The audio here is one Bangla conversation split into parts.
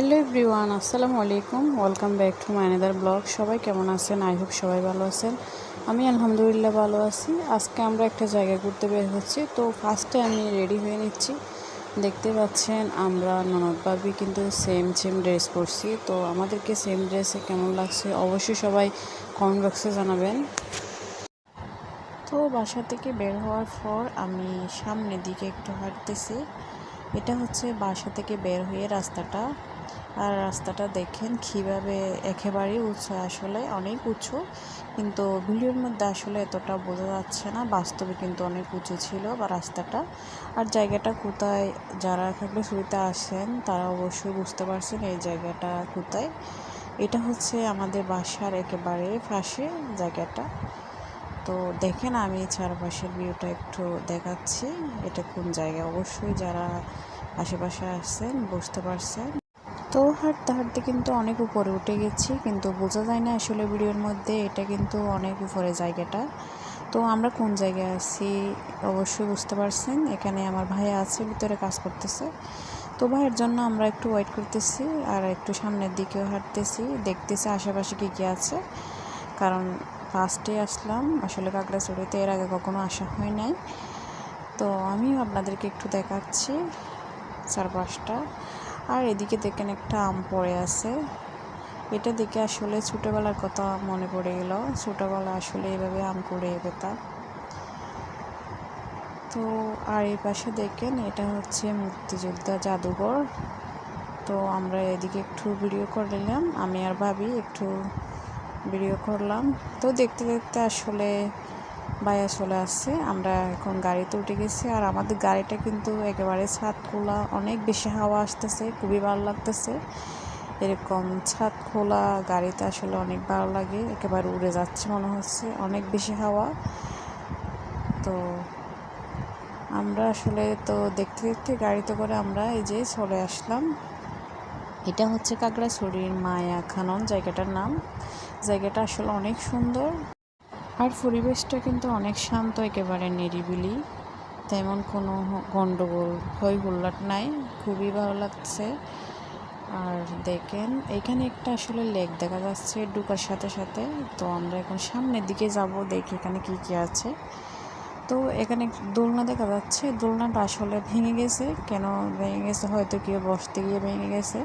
হ্যালো এভরিওয়ান, আসসালামু আলাইকুম। Welcome back to my another blog সবাই কেমন আছেন? আই হোপ সবাই ভালো আছেন। আমি আলহামদুলিল্লাহ ভালো আছি। আজকে আমরা একটা জায়গায় ঘুরতে বের হচ্ছি। তো ফার্স্টে আমি রেডি হয়ে নিচ্ছি। দেখতে পাচ্ছেন, আমরা ননদ ভাবি কিন্তু সেম সেম ড্রেস পরছি। তো আমাদেরকে সেম ড্রেসে কেমন লাগছে অবশ্যই সবাই কমেন্ট বক্সে জানাবেন। তো বাসা থেকে বের হওয়ার পর আমি সামনের দিকে একটু হাঁটতেছি। এটা হচ্ছে বাসা থেকে বের হয়ে রাস্তাটা। আর রাস্তাটা দেখেন কীভাবে একেবারেই উঁচু, আসলে অনেক উঁচু। কিন্তু ভিডিওর মধ্যে আসলে এতটা বোঝা যাচ্ছে না, বাস্তবে কিন্তু অনেক উঁচু ছিল বা রাস্তাটা। আর জায়গাটা কোথায়, যারা থাকলে শুরুতে আসেন, তারা অবশ্যই বুঝতে পারছেন এই জায়গাটা কোথায়। এটা হচ্ছে আমাদের বাসার একেবারে পাশে জায়গাটা। তো দেখেন আমি চারপাশের ভিউটা একটু দেখাচ্ছি, এটা কোন জায়গা অবশ্যই যারা আশেপাশে আসছেন বুঝতে পারছেন। তো হাঁটতে হাঁটতে কিন্তু অনেক উপরে উঠে গেছি, কিন্তু বোঝা যায় না আসলে ভিডিওর মধ্যে এটা কিন্তু অনেক উপরে জায়গাটা। তো আমরা কোন জায়গায় আছি অবশ্যই বুঝতে পারছেন। এখানে আমার ভাইয়া আছে, ভিতরে কাজ করতেছে। তো ভাইয়ের জন্য আমরা একটু ওয়েট করতেছি আর একটু সামনের দিকেও হাঁটতেছি, দেখতেছি আশেপাশে কী কী আছে। কারণ ফার্স্টে আসলাম, আসলে কাকড়াছড়িতে এর আগে কখনো আসা হয় নাই। তো আমিও আপনাদেরকে একটু দেখাচ্ছি চারপাশটা। আর এদিকে দেখেন একটা আম পড়ে আছে। এটা দেখে আসলে ছোটোবেলার কথা মনে পড়ে গেল। ছোটোবেলা আসলে এভাবে আম করে পেতাম। তো আর এই পাশে দেখেন, এটা হচ্ছে মুক্তিযোদ্ধা জাদুঘর। তো আমরা এদিকে একটু ভিডিও করে নিলাম। আমি আর ভাবি একটু ভিডিও করলাম। তো দেখতে দেখতে আসলে বাইয়া চলে আসছে। আমরা এখন গাড়িতে উঠে গেছি আর আমাদের গাড়িটা কিন্তু একেবারে ছাদ খোলা অনেক বেশি হাওয়া আসতেছে, খুবই ভালো লাগতেছে। এরকম ছাদ খোলা গাড়িতে আসলে অনেক ভালো লাগে, একেবারে উড়ে যাচ্ছে মনে হচ্ছে, অনেক বেশি হাওয়া। তো আমরা আসলে তো দেখতে দেখতে গাড়িতে করে আমরা এই যে চলে আসলাম। এটা হচ্ছে কাকড়াছড়ির মায়া খানন জায়গাটার নাম। জায়গাটা আসলে অনেক সুন্দর। আর পরিবেশটা কিন্তু অনেক শান্ত, একেবারে নিরিবিলি। তেমন কোনো গণ্ডগোল হই হুল্লাট নাই, খুবই ভালো লাগছে। আর দেখেন, এখানে একটা আসলে লেক দেখা যাচ্ছে ডুকার সাথে সাথে। তো আমরা এখন সামনের দিকে যাব, দেখি এখানে কি কি আছে। তো এখানে দোলনা দেখা যাচ্ছে। দোলনাটা আসলে ভেঙে গেছে। কেন ভেঙে গেছে? হয়তো কেউ বসতে গিয়ে ভেঙে গেছে।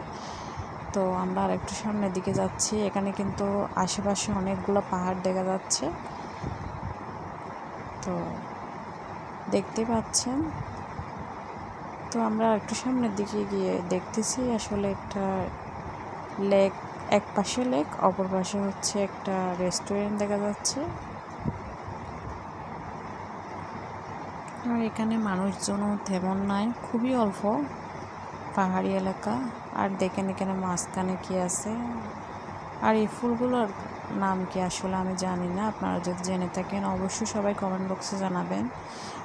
তো আমরা আর একটু সামনের দিকে যাচ্ছি। এখানে কিন্তু আশেপাশে অনেকগুলো পাহাড় দেখা যাচ্ছে। তো দেখতে পাচ্ছেন। তো আমরা একটু সামনের দিকে গিয়ে দেখতেছি, আসলে একটা লেক, এক পাশে লেক, অপর পাশে হচ্ছে একটা রেস্টুরেন্ট দেখা যাচ্ছে। আর এখানে মানুষজনও তেমন নাই, খুবই অল্প, পাহাড়ি এলাকা। আর দেখেন এখানে মাঝখানে কি আছে। আর এই ফুলগুলোর নাম কি আসলে আমি জানি না। আপনারা যদি জেনে থাকেন, অবশ্যই সবাই কমেন্ট বক্সে জানাবেন।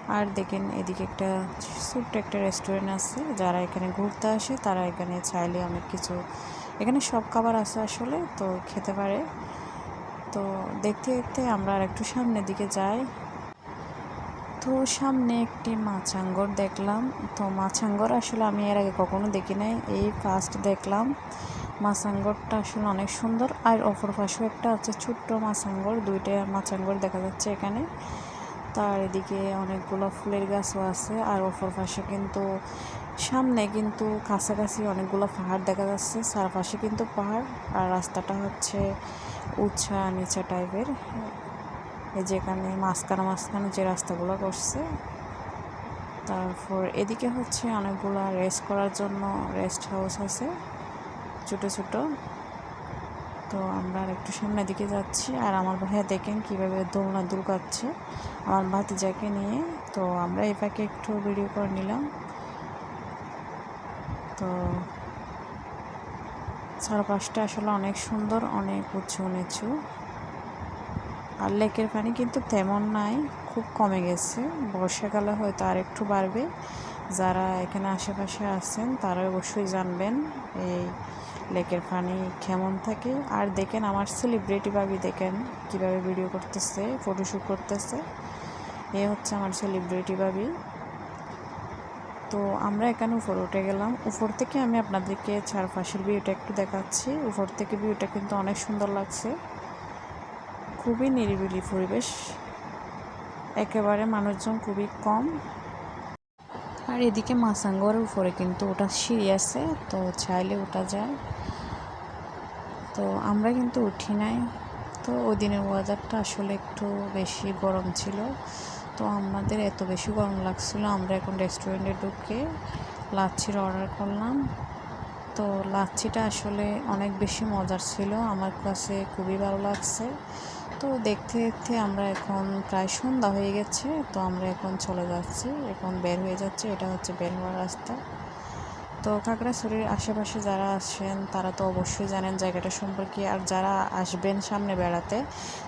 আর দেখেন, এদিকে একটা ছোট্ট একটা রেস্টুরেন্ট আছে। যারা এখানে ঘুরতে আসে, তারা এখানে চাইলে অনেক কিছু, এখানে সব খাবার আছে আসলে, তো খেতে পারে। তো দেখতে দেখতে আমরা আর একটু সামনের দিকে যাই। তো সামনে একটি মাছাঙ্গর দেখলাম। তো মাছাঙ্গর আসলে আমি এর আগে কখনো দেখি নাই। এই ফার্স্ট দেখলাম। মাছাঙ্গরটা আসলে অনেক সুন্দর। আর অপর পাশেও একটা আছে ছোট্ট মাছাঙ্গর, দুইটা মাছাঙ্গর দেখা যাচ্ছে এখানে। তার এদিকে অনেকগুলো ফুলের গাছও আছে। আর অপর পাশে কিন্তু, সামনে কিন্তু কাছাকাছি অনেকগুলো পাহাড় দেখা যাচ্ছে। চারপাশে কিন্তু পাহাড়। আর রাস্তাটা হচ্ছে উঁচা নিচা টাইপের। এই যেখানে মাঝখানে মাঝখানে যে রাস্তাগুলো করছে। তারপর এদিকে হচ্ছে অনেকগুলো রেস্ট করার জন্য রেস্ট হাউস আছে। ছোট ছোট। তো আমরা আর একটু সামনের দিকে যাচ্ছি আর আমার ভাইয়া দেখেন কীভাবে দোলনা দুলকাচ্ছে। আমার ভাতিজাকে নিয়ে। তো আমরা এই একটু ভিডিও করে নিলাম। তো চারপাশটা আসলে অনেক সুন্দর, অনেক উঁচু, নিচু। আর লেকের পানি কিন্তু তেমন নাই, খুব কমে গেছে। বর্ষাকালে হয়তো আর একটু বাড়বে। যারা এখানে আশেপাশে আছেন তারা অবশ্যই জানবেন এই লেকের পানি কেমন থাকে। আর দেখেন, আমার সেলিব্রিটি ভাবি দেখেন কীভাবে ভিডিও করতেছে ফটোশ্যুট করতেছে। এ হচ্ছে আমার সেলিব্রিটি ভাবি। তো আমরা এখানে উপরে উঠে গেলাম। উপর থেকে আমি আপনাদেরকে চারপাশের ভিউটা একটু দেখাচ্ছি। উপর থেকে ভিউটা কিন্তু অনেক সুন্দর লাগছে। খুবই নিরিবিলি পরিবেশ। একেবারে মানুষজন খুবই কম। আর এদিকে মাসাঙ্গরের উপরে কিন্তু ওটা সিঁড়ি আছে, তো চাইলে ওটা যায়। তো আমরা কিন্তু উঠি নাই। তো ওই দিনের ওয়েদারটা আসলে একটু বেশি গরম ছিল। তো আমাদের এত বেশি গরম লাগছিল, আমরা এখন রেস্টুরেন্টে ঢুকে লাচ্ছির অর্ডার করলাম। তো লাচ্ছিটা আসলে অনেক বেশি মজার ছিল। আমার কাছে খুবই ভালো লাগছে। তো দেখতে দেখতে আমরা এখন প্রায় সন্ধ্যা হয়ে গেছে। তো আমরা এখন চলে যাচ্ছি। এখন বের হয়ে যাচ্ছে। এটা হচ্ছে বের হওয়ার রাস্তা। তো খাগড়াছড়ির আশেপাশে যারা আসেন, তারা তো অবশ্যই জানেন জায়গাটা সম্পর্কে। আর যারা আসবেন সামনে বেড়াতে,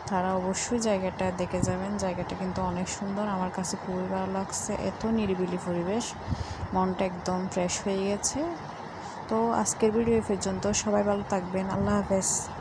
তারা অবশ্যই জায়গাটা দেখে যাবেন। জায়গাটা কিন্তু অনেক সুন্দর। আমার কাছে খুবই ভালো লাগছে। এত নিরিবিলি পরিবেশ। মনটা একদম ফ্রেশ হয়ে গেছে। তো আজকের ভিডিও পর্যন্ত সবাই ভালো থাকবেন। আল্লাহ হাফেজ।